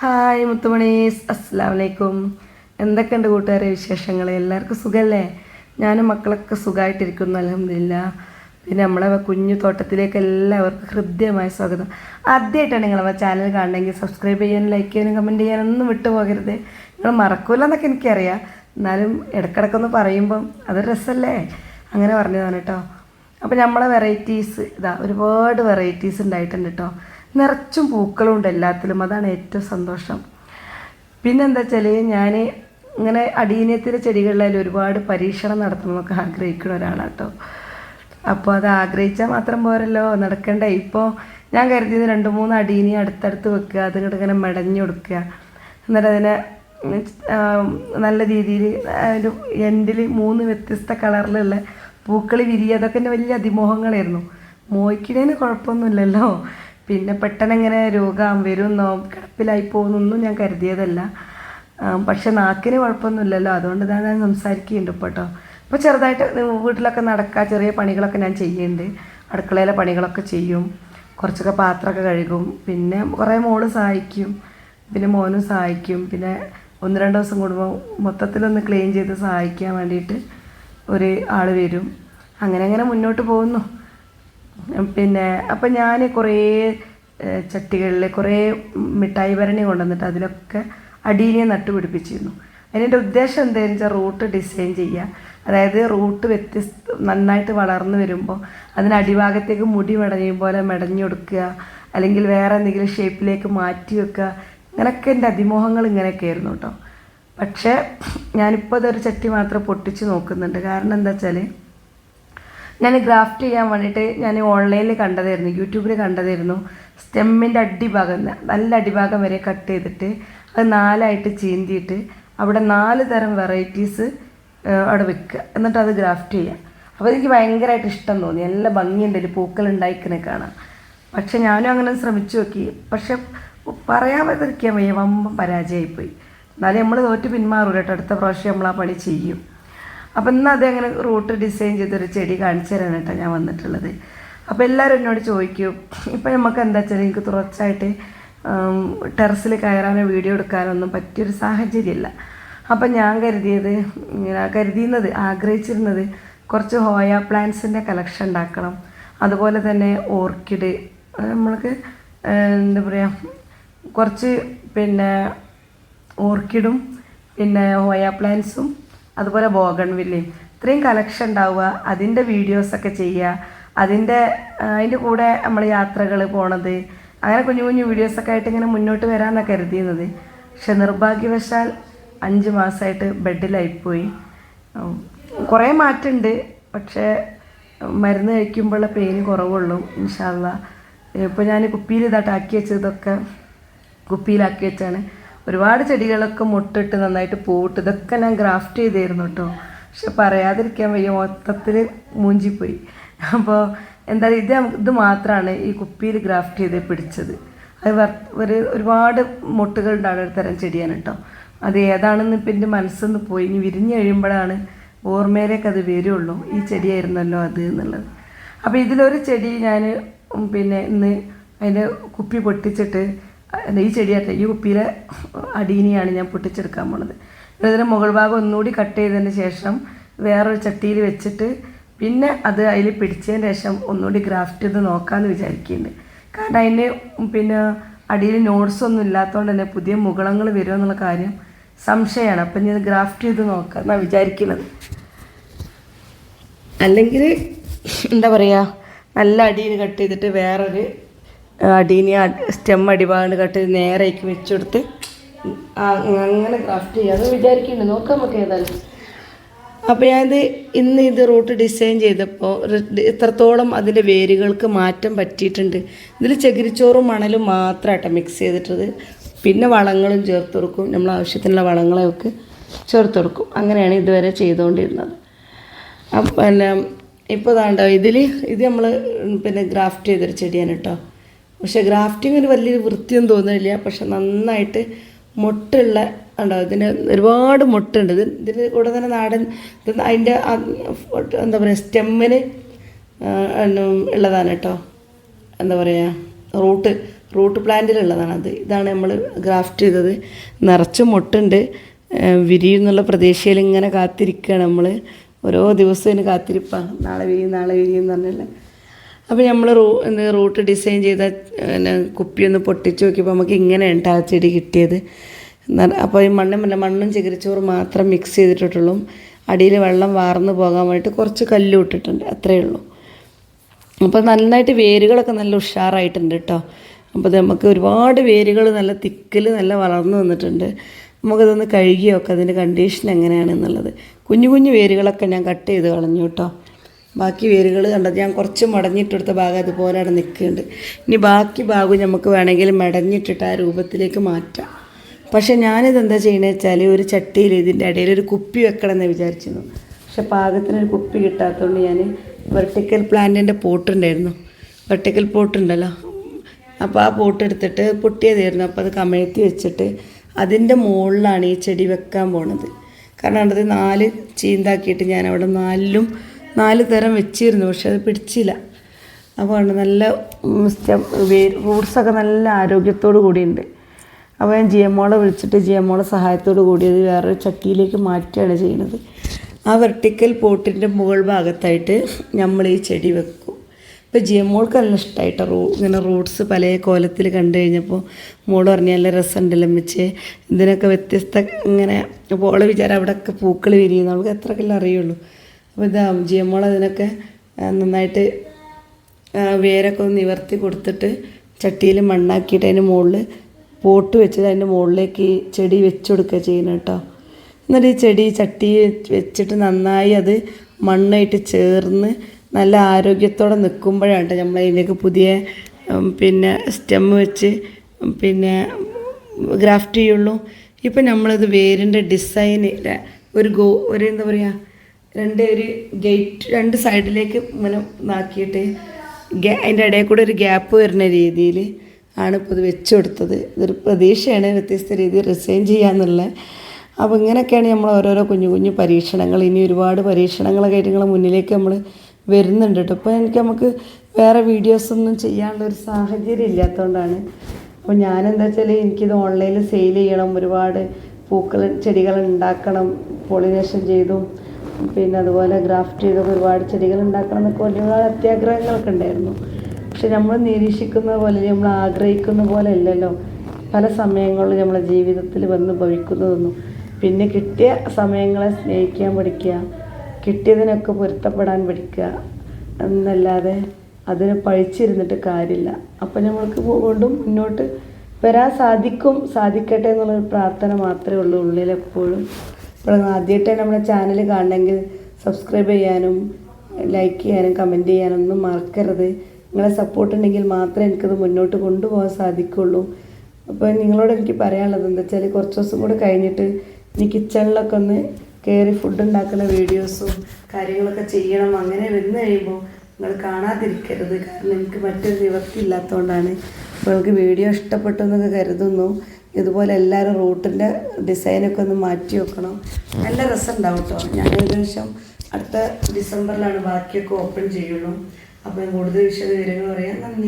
Hi മുത്തുമണീസ് അസ്സാം വലൈക്കും എന്തൊക്കെയുണ്ട് കൂട്ടുകാരെ വിശേഷങ്ങൾ എല്ലാവർക്കും സുഖമല്ലേ ഞാനും മക്കളൊക്കെ സുഖമായിട്ടിരിക്കുന്നു അലഹമില്ല പിന്നെ നമ്മളെ കുഞ്ഞു തോട്ടത്തിലേക്ക് എല്ലാവർക്കും ഹൃദ്യമായ സ്വാഗതം. ആദ്യമായിട്ടാണ് നമ്മുടെ ചാനൽ കാണണമെങ്കിൽ സബ്സ്ക്രൈബ് ചെയ്യാനും ലൈക്ക് ചെയ്യാനും കമന്റ് ചെയ്യാനൊന്നും വിട്ടു പോകരുത് നിങ്ങൾ മറക്കൂല എന്നൊക്കെ എനിക്കറിയാം. എന്നാലും ഇടക്കിടക്കൊന്ന് പറയുമ്പം അതൊരു രസമല്ലേ അങ്ങനെ പറഞ്ഞതാണ് കേട്ടോ. അപ്പോൾ നമ്മളെ വെറൈറ്റീസ് ഇതാ ഒരുപാട് വെറൈറ്റീസ് ഉണ്ടായിട്ടുണ്ട് കേട്ടോ. നിറച്ചും പൂക്കളും ഉണ്ട് എല്ലാത്തിലും. അതാണ് ഏറ്റവും സന്തോഷം. പിന്നെന്താ വെച്ചാൽ ഞാൻ ഇങ്ങനെ അടീനത്തിലെ ചെടികളിൽ ഒരുപാട് പരീക്ഷണം നടത്തണമെന്നൊക്കെ ആഗ്രഹിക്കുന്ന ഒരാളാണ് കേട്ടോ അപ്പോൾ അത് ആഗ്രഹിച്ചാൽ മാത്രം പോരല്ലോ. നടക്കണ്ടേ. ഇപ്പോൾ ഞാൻ കരുതിയത് രണ്ട് മൂന്ന് അടീനി അടുത്തടുത്ത് വെക്കുക. അതുകൊണ്ട് ഇങ്ങനെ മെടഞ്ഞു കൊടുക്കുക. എന്നിട്ട് അതിനെ നല്ല രീതിയിൽ ഒരു എൻഡിൽ മൂന്ന് വ്യത്യസ്ത കളറിലുള്ള പൂക്കൾ വിരിയ അതൊക്കെ എന്റെ വലിയ അതിമോഹങ്ങളായിരുന്നു. മോയ്ക്കിടേന് കുഴപ്പമൊന്നുമില്ലല്ലോ. പിന്നെ പെട്ടെന്ന് ഇങ്ങനെ രോഗം വരുമെന്നോ കിടപ്പിലായി പോകുന്നൊന്നും ഞാൻ കരുതിയതല്ല. പക്ഷെ നാക്കിന് കുഴപ്പമൊന്നുമില്ലല്ലോ. അതുകൊണ്ട് ഞാൻ ഞാൻ സംസാരിക്കുന്നുണ്ട് ഇപ്പോൾ കേട്ടോ ഇപ്പോൾ ചെറുതായിട്ട് വീട്ടിലൊക്കെ നടക്കുക ചെറിയ പണികളൊക്കെ ഞാൻ ചെയ്യുന്നുണ്ട്. അടുക്കളയിലെ പണികളൊക്കെ ചെയ്യും. കുറച്ചൊക്കെ പാത്രമൊക്കെ കഴുകും. പിന്നെ കുറേ മോൾ സഹായിക്കും. പിന്നെ മോനും സഹായിക്കും. പിന്നെ ഒന്ന് രണ്ട് ദിവസം കൂടുമ്പോൾ മൊത്തത്തിലൊന്ന് ക്ലീൻ ചെയ്ത് സഹായിക്കാൻ വേണ്ടിയിട്ട് ഒരു ആൾ വരും. അങ്ങനെ അങ്ങനെ മുന്നോട്ട് പോകുന്നു. പിന്നെ അപ്പം ഞാൻ കുറേ ചട്ടികളിൽ കുറേ മിഠായി ഭരണി കൊണ്ടുവന്നിട്ട് അതിലൊക്കെ അടീനെ നട്ടുപിടിപ്പിച്ചിരുന്നു അതിന്റെ ഉദ്ദേശം എന്താണെന്ന് വെച്ചാൽ റൂട്ട് ഡിസൈൻ ചെയ്യുക അതായത് റൂട്ട് വ്യത്യസ്ത നന്നായിട്ട് വളർന്നു വരുമ്പോൾ അതിന് അടിഭാഗത്തേക്ക് മുടി മടഞ്ഞ പോലെ മെടഞ്ഞു കൊടുക്കുക അല്ലെങ്കിൽ വേറെ എന്തെങ്കിലും ഷേപ്പിലേക്ക് മാറ്റി വെക്കുക. ഇങ്ങനെയൊക്കെ എന്റെ അതിമോഹങ്ങൾ ഇങ്ങനെയൊക്കെ ആയിരുന്നു കേട്ടോ. പക്ഷേ ഞാനിപ്പോൾ അതൊരു ചട്ടി മാത്രം പൊട്ടിച്ച് നോക്കുന്നുണ്ട്. കാരണം എന്താ വെച്ചാൽ ഞാൻ ഗ്രാഫ്റ്റ് ചെയ്യാൻ വേണ്ടിയിട്ട് ഞാൻ ഓൺലൈനിൽ കണ്ടതായിരുന്നു യൂട്യൂബിൽ കണ്ടതായിരുന്നു. സ്റ്റെമ്മിന്റെ അടിഭാഗം നല്ല അടിഭാഗം വരെ കട്ട് ചെയ്തിട്ട് അത് നാലായിട്ട് ചീന്തിയിട്ട് അവിടെ നാല് തരം വെറൈറ്റീസ് അവിടെ വെക്കുക. എന്നിട്ട് അത് ഗ്രാഫ്റ്റ് ചെയ്യുക. അപ്പോൾ എനിക്ക് ഭയങ്കരമായിട്ട് ഇഷ്ടം തോന്നി. നല്ല ഭംഗിയുണ്ട്. ഒരു പൂക്കൾ ഉണ്ടായിക്കണേ കാണാം പക്ഷെ ഞാനും അങ്ങനെ ശ്രമിച്ചു നോക്കി. പക്ഷെ പറയാൻ പറ്റിരിക്കാൻ വയ്യ വമ്പം പരാജയമായിപ്പോയി എന്നാലും നമ്മൾ തോറ്റ് പിന്മാറൂല കേട്ടോ. അടുത്ത പ്രാവശ്യം നമ്മൾ ആ പണി ചെയ്യും. അപ്പം ഇന്ന് അതെങ്ങനെ റൂട്ട് ഡിസൈൻ ചെയ്തൊരു ചെടി കാണിച്ചു തരാൻ കേട്ടോ ഞാൻ വന്നിട്ടുള്ളത്. അപ്പോൾ എല്ലാവരും എന്നോട് ചോദിക്കും ഇപ്പം നമുക്ക് എന്താ വെച്ചാൽ എനിക്ക് തുറച്ചായിട്ട് ടെറസിൽ കയറാനോ വീഡിയോ എടുക്കാനോ ഒന്നും പറ്റിയൊരു സാഹചര്യമില്ല അപ്പം ഞാൻ കരുതിയത് ഇങ്ങനെ കരുതിയിരുന്നത് ആഗ്രഹിച്ചിരുന്നത് കുറച്ച് ഹോയ പ്ലാന്റ്സിന്റെ കളക്ഷൻ ഉണ്ടാക്കണം. അതുപോലെ തന്നെ ഓർക്കിഡ് നമ്മൾക്ക് എന്താ പറയുക കുറച്ച് പിന്നെ ഓർക്കിഡും പിന്നെ ഹോയ പ്ലാന്റ്സും അതുപോലെ ബോഗൺവില്ലയും ഇത്രയും കളക്ഷൻ ഉണ്ടാവുക അതിന്റെ വീഡിയോസൊക്കെ ചെയ്യുക അതിന്റെ അതിന്റെ കൂടെ നമ്മൾ യാത്രകൾ പോണത് അങ്ങനെ കുഞ്ഞു കുഞ്ഞു വീഡിയോസൊക്കെ ആയിട്ട് ഇങ്ങനെ മുന്നോട്ട് വരാമെന്നാണ് കരുതിയിരുന്നത്. പക്ഷെ നിർഭാഗ്യവശാൽ അഞ്ച് മാസമായിട്ട് ബെഡിലായിപ്പോയി കുറേ മാറ്റമുണ്ട് പക്ഷേ മരുന്ന് കഴിക്കുമ്പോഴുള്ള പെയിന് കുറവുള്ളൂ ഇൻഷാല്ല ഇപ്പോൾ ഞാൻ കുപ്പിയിൽ ഇതാട്ടാക്കി വെച്ചതൊക്കെ കുപ്പിയിലാക്കി വെച്ചാണ്. ഒരുപാട് ചെടികളൊക്കെ മുട്ടിട്ട് നന്നായിട്ട് പൂവിട്ട് ഇതൊക്കെ ഞാൻ ഗ്രാഫ്റ്റ് ചെയ്തായിരുന്നു കേട്ടോ. പക്ഷെ പറയാതിരിക്കാൻ വയ്യ മൊത്തത്തിൽ മൂഞ്ചിപ്പോയി. അപ്പോൾ എന്താ ഇത് ഇത് മാത്രമാണ് ഈ കുപ്പിയിൽ ഗ്രാഫ്റ്റ് ചെയ്ത് പിടിച്ചത്. അത് ഒരു ഒരുപാട് മുട്ടുകൾ ഉണ്ടാകുന്ന ഒരു തരം ചെടിയാണ് കേട്ടോ. അത് ഏതാണെന്ന് ഇപ്പം എന്റെ മനസ്സൊന്ന് പോയി ഇനി വിരിഞ്ഞ് കഴിയുമ്പോഴാണ് ഓർമ്മയിലേക്ക് അത് വരുള്ളൂ ഈ ചെടിയായിരുന്നല്ലോ അത് എന്നുള്ളത്. അപ്പോൾ ഇതിലൊരു ചെടി ഞാൻ പിന്നെ ഇന്ന് അതിന്റെ കുപ്പി പൊട്ടിച്ചിട്ട് ഈ ചെടിയാട്ടെ ഈ കുപ്പിയിലെ അടീനിയാണ് ഞാൻ പൊട്ടിച്ചെടുക്കാൻ പോണത്. ഇതിന് മുകൾ ഭാഗം ഒന്നുകൂടി കട്ട് ചെയ്തതിന് ശേഷം വേറൊരു ചട്ടിയിൽ വെച്ചിട്ട് പിന്നെ അത് അതിൽ പിടിച്ചതിന് ശേഷം ഒന്നുകൂടി ഗ്രാഫ്റ്റ് ചെയ്ത് നോക്കാമെന്ന് വിചാരിക്കുന്നുണ്ട് കാരണം അതിന് പിന്നെ അടിയിൽ നോട്ട്സ് ഒന്നും ഇല്ലാത്തതുകൊണ്ട് തന്നെ പുതിയ മുകളങ്ങൾ വരുമോ എന്നുള്ള കാര്യം സംശയമാണ്. അപ്പം ഞാൻ ഗ്രാഫ്റ്റ് ചെയ്ത് നോക്കാം എന്നാണ് വിചാരിക്കുന്നത് അല്ലെങ്കിൽ എന്താ പറയുക നല്ല അടിയിൽ കട്ട് ചെയ്തിട്ട് വേറൊരു അടീനി സ്റ്റെം അടിഭാഗം കട്ട് നേരെ നേരേക്ക് വെച്ചെടുത്ത് അങ്ങനെ ക്രാഫ്റ്റ് ചെയ്യാം അത് വിചാരിക്കുന്നുണ്ട് നോക്കാം നമുക്ക് ഏതായാലും. അപ്പോൾ ഞാനിത് ഇന്ന് ഇത് റൂട്ട് ഡിസൈൻ ചെയ്തപ്പോൾ ഇത്രത്തോളം അതിന്റെ വേരുകൾക്ക് മാറ്റം പറ്റിയിട്ടുണ്ട്. ഇതിൽ ചകിരിച്ചോറും മണലും മാത്രമായിട്ട് മിക്സ് ചെയ്തിട്ടത്. പിന്നെ വളങ്ങളും ചേർത്ത് കൊടുക്കും. നമ്മൾ ആവശ്യത്തിനുള്ള വളങ്ങളെയൊക്കെ ചേർത്ത് കൊടുക്കും. അങ്ങനെയാണ് ഇതുവരെ ചെയ്തുകൊണ്ടിരുന്നത് അപ്പം പിന്നെ ഇപ്പോൾ ഇതാണ്ടോ ഇതിൽ ഇത് നമ്മൾ പിന്നെ ഗ്രാഫ്റ്റ് ചെയ്തൊരു ചെടിയാണ് കേട്ടോ പക്ഷേ ഗ്രാഫ്റ്റിങ്ങിന് വലിയൊരു വൃത്തിയൊന്നും തോന്നുന്നില്ല. പക്ഷെ നന്നായിട്ട് മുട്ടുള്ള ഉണ്ടോ? ഇതിന് ഒരുപാട് മുട്ടുണ്ട്. ഇത് ഇതിന് കൂടെ തന്നെ നാടൻ അതിന്റെ എന്താ പറയുക സ്റ്റെമ്മിന് ഉള്ളതാണ് കേട്ടോ. എന്താ പറയുക റൂട്ട് റൂട്ട് പ്ലാന്റിലുള്ളതാണ് അത്. ഇതാണ് നമ്മൾ ഗ്രാഫ്റ്റ് ചെയ്തത്. നിറച്ച് മുട്ടുണ്ട്. വിരിയെന്നുള്ള പ്രതീക്ഷയിൽ ഇങ്ങനെ കാത്തിരിക്കുകയാണ് നമ്മൾ. ഓരോ ദിവസവും കാത്തിരിപ്പാണ് നാളെ വിരിയും നാളെ വിരിയും എന്ന് പറഞ്ഞില്ല? അപ്പോൾ നമ്മൾ റൂ റൂട്ട് ഡിസൈൻ ചെയ്ത പിന്നെ കുപ്പി ഒന്ന് പൊട്ടിച്ച് നോക്കിയപ്പോൾ നമുക്ക് ഇങ്ങനെയാണ് ആ ചെടി കിട്ടിയത്. അപ്പോൾ ഈ മണ്ണും പിന്നെ മണ്ണും ചകിരിച്ചോറും മാത്രം മിക്സ് ചെയ്തിട്ടുള്ളൂ അടിയിൽ വെള്ളം വാർന്നു പോകാൻ വേണ്ടിയിട്ട് കുറച്ച് കല്ലും ഇട്ടിട്ടുണ്ട് അത്രയേ ഉള്ളൂ. അപ്പോൾ നന്നായിട്ട് വേരുകളൊക്കെ നല്ല ഉഷാറായിട്ടുണ്ട് കേട്ടോ അപ്പോൾ നമുക്ക് ഒരുപാട് വേരുകൾ നല്ല തിക്കിൽ നല്ല വളർന്നു വന്നിട്ടുണ്ട്. നമുക്കതൊന്ന് കഴുകിയൊക്കെ അതിന്റെ കണ്ടീഷൻ എങ്ങനെയാണെന്നുള്ളത്. കുഞ്ഞു കുഞ്ഞു വേരുകളൊക്കെ ഞാൻ കട്ട് ചെയ്ത് കളഞ്ഞു കേട്ടോ ബാക്കി വേരുകൾ കണ്ടത് ഞാൻ കുറച്ച് മടഞ്ഞിട്ടെടുത്ത ഭാഗം അതുപോലെ അവിടെ നിൽക്കുന്നുണ്ട്. ഇനി ബാക്കി ഭാഗം നമുക്ക് വേണമെങ്കിൽ മടഞ്ഞിട്ടിട്ട് ആ രൂപത്തിലേക്ക് മാറ്റാം. പക്ഷെ ഞാനിത് എന്താ ചെയ്യണമെന്ന് വെച്ചാൽ ഒരു ചട്ടിയിൽ ഇതിന്റെ ഇടയിൽ ഒരു കുപ്പി വെക്കണം എന്ന് വിചാരിച്ചിരുന്നു. പക്ഷെ പാകത്തിനൊരു കുപ്പി കിട്ടാത്തതുകൊണ്ട് ഞാൻ വെർട്ടിക്കൽ പ്ലാന്റിന്റെ പോട്ടുണ്ടായിരുന്നു വെർട്ടിക്കൽ പോട്ടുണ്ടല്ലോ അപ്പോൾ ആ പോട്ട് എടുത്തിട്ട് പൊട്ടിയതായിരുന്നു. അപ്പോൾ അത് കമഴ്ത്തി വെച്ചിട്ട് അതിന്റെ മുകളിലാണ് ഈ ചെടി വെക്കാൻ പോണത്. കാരണം അത് നാല് ചീന്താക്കിയിട്ട് ഞാൻ അവിടെ നാലിലും നാല് തരം വെച്ചിരുന്നു പക്ഷെ അത് പിടിച്ചില്ല. അപ്പോൾ നല്ല റൂട്ട്സൊക്കെ നല്ല ആരോഗ്യത്തോടു കൂടിയുണ്ട്. അപ്പോൾ ഞാൻ ജി വിളിച്ചിട്ട് ജി എം ഒളെ സഹായത്തോടു കൂടി അത് വേറൊരു ചട്ടിയിലേക്ക് മാറ്റുകയാണ് ചെയ്യുന്നത്. ആ വെർട്ടിക്കൽ പോട്ടിന്റെ മുകൾ ഭാഗത്തായിട്ട് നമ്മൾ ഈ ചെടി വെക്കും. ഇപ്പോൾ ജി നല്ല ഇഷ്ടമായിട്ട് റൂ ഇങ്ങനെ റൂട്ട്സ് പല കോലത്തിൽ കണ്ടു കഴിഞ്ഞപ്പോൾ മോൾ പറഞ്ഞ നല്ല രസമുണ്ടല്ലോ വെച്ച് ഇതിനൊക്കെ വ്യത്യസ്ത ഇങ്ങനെ ഓളെ വിചാരം അവിടെയൊക്കെ പൂക്കൾ വിരിയുന്നു. അവൾക്ക് എത്രക്കെല്ലാം അറിയുള്ളൂ. അപ്പോൾ ഇതാ ജി എം മോൾ അതിനൊക്കെ നന്നായിട്ട് വേരൊക്കെ ഒന്ന് നിവർത്തി കൊടുത്തിട്ട് ചട്ടിയിൽ മണ്ണാക്കിയിട്ട് അതിന്റെ മുകളിൽ പോട്ട് വെച്ചിട്ട് അതിന്റെ മുകളിലേക്ക് ഈ ചെടി വെച്ച് കൊടുക്കുക ചെയ്യണം കേട്ടോ. എന്നിട്ട് ഈ ചെടി ചട്ടി വെച്ചിട്ട് നന്നായി അത് മണ്ണായിട്ട് ചേർന്ന് നല്ല ആരോഗ്യത്തോടെ നിൽക്കുമ്പോഴാണ് കേട്ടോ നമ്മൾ പുതിയ പിന്നെ സ്റ്റെം വെച്ച് പിന്നെ ഗ്രാഫ്റ്റ് ചെയ്യുള്ളൂ. ഇപ്പം നമ്മളിത് വേരിന്റെ ഡിസൈൻ ഒരു ഗോ ഒരു എന്താ പറയുക രണ്ട് ഒരു ഗേറ്റ് രണ്ട് സൈഡിലേക്ക് ഇങ്ങനെ ഇതാക്കിയിട്ട് ഗ്യാ- അതിന്റെ ഇടയിൽ കൂടെ ഒരു ഗ്യാപ്പ് വരുന്ന രീതിയിൽ ആണ് ഇപ്പോൾ ഇത് വെച്ച് കൊടുത്തത് ഇതൊരു പ്രതീക്ഷയാണ് വ്യത്യസ്ത രീതിയിൽ റിസൈൻ ചെയ്യാന്നുള്ള. അപ്പോൾ ഇങ്ങനെയൊക്കെയാണ് നമ്മൾ ഓരോരോ കുഞ്ഞു കുഞ്ഞു പരീക്ഷണങ്ങൾ. ഇനി ഒരുപാട് പരീക്ഷണങ്ങളൊക്കെ ആയിട്ട് മുന്നിലേക്ക് നമ്മൾ വരുന്നുണ്ട് കേട്ടോ. ഇപ്പോൾ എനിക്ക് നമുക്ക് വേറെ വീഡിയോസൊന്നും ചെയ്യാനുള്ള ഒരു സാഹചര്യം ഇല്ലാത്തതുകൊണ്ടാണ് അപ്പോൾ ഞാനെന്താ വെച്ചാൽ എനിക്കിത് ഓൺലൈനിൽ സെയിൽ ചെയ്യണം. ഒരുപാട് പൂക്കൾ ചെടികൾ ഉണ്ടാക്കണം. പോളിനേഷൻ ചെയ്തും പിന്നെ അതുപോലെ ഗ്രാഫ്റ്റ് ചെയ്തൊക്കെ ഒരുപാട് ചെടികൾ ഉണ്ടാക്കണം എന്നൊക്കെ വലിയ ഒരുപാട് അത്യാഗ്രഹങ്ങളൊക്കെ ഉണ്ടായിരുന്നു. പക്ഷെ നമ്മൾ നിരീക്ഷിക്കുന്ന പോലെ നമ്മൾ ആഗ്രഹിക്കുന്ന പോലെ അല്ലല്ലോ. പല സമയങ്ങളിലും നമ്മളെ ജീവിതത്തിൽ വന്ന് ഭവിക്കുന്നതൊന്നും. പിന്നെ കിട്ടിയ സമയങ്ങളെ സ്നേഹിക്കാൻ പഠിക്കുക കിട്ടിയതിനൊക്കെ പൊരുത്തപ്പെടാൻ പഠിക്കുക എന്നല്ലാതെ അതിനെ പഴിച്ചിരുന്നിട്ട് കാര്യമില്ല. അപ്പം നമ്മൾക്ക് വീണ്ടും മുന്നോട്ട് വരാൻ സാധിക്കും സാധിക്കട്ടെ എന്നുള്ളൊരു പ്രാർത്ഥന മാത്രമേ ഉള്ളൂ ഉള്ളിൽ എപ്പോഴും ഇപ്പോൾ ആദ്യമായിട്ട് നമ്മുടെ ചാനൽ കാണണമെങ്കിൽ സബ്സ്ക്രൈബ് ചെയ്യാനും ലൈക്ക് ചെയ്യാനും കമന്റ് ചെയ്യാനും ഒന്നും മറക്കരുത്. നിങ്ങളെ സപ്പോർട്ട് ഉണ്ടെങ്കിൽ മാത്രമേ എനിക്കത് മുന്നോട്ട് കൊണ്ടുപോകാൻ സാധിക്കുള്ളൂ. അപ്പോൾ നിങ്ങളോട് എനിക്ക് പറയാനുള്ളത് എന്താ വെച്ചാൽ കുറച്ച് ദിവസം കൂടെ കഴിഞ്ഞിട്ട് ഇനി കിച്ചണിലൊക്കെ ഒന്ന് കയറി ഫുഡ് ഉണ്ടാക്കുന്ന വീഡിയോസും കാര്യങ്ങളൊക്കെ ചെയ്യണം അങ്ങനെ വന്നു കഴിയുമ്പോൾ നിങ്ങൾ കാണാതിരിക്കരുത്. കാരണം എനിക്ക് മറ്റൊരു നിവൃത്തി ഇല്ലാത്തതുകൊണ്ടാണ് അപ്പോൾ നിങ്ങൾക്ക് വീഡിയോ ഇഷ്ടപ്പെട്ടു എന്നൊക്കെ കരുതുന്നു. ഇതുപോലെ എല്ലാവരും റൂട്ടിന്റെ ഡിസൈനൊക്കെ ഒന്ന് മാറ്റി വെക്കണം. നല്ല രസം ഉണ്ടാവും കേട്ടോ ഞാൻ ഏകദേശം അടുത്ത ഡിസംബറിലാണ് ബാക്കിയൊക്കെ ഓപ്പൺ ചെയ്യുള്ളൂ. അപ്പം കൂടുതൽ വിശദ വിവരങ്ങൾ പറയാൻ നന്ദി.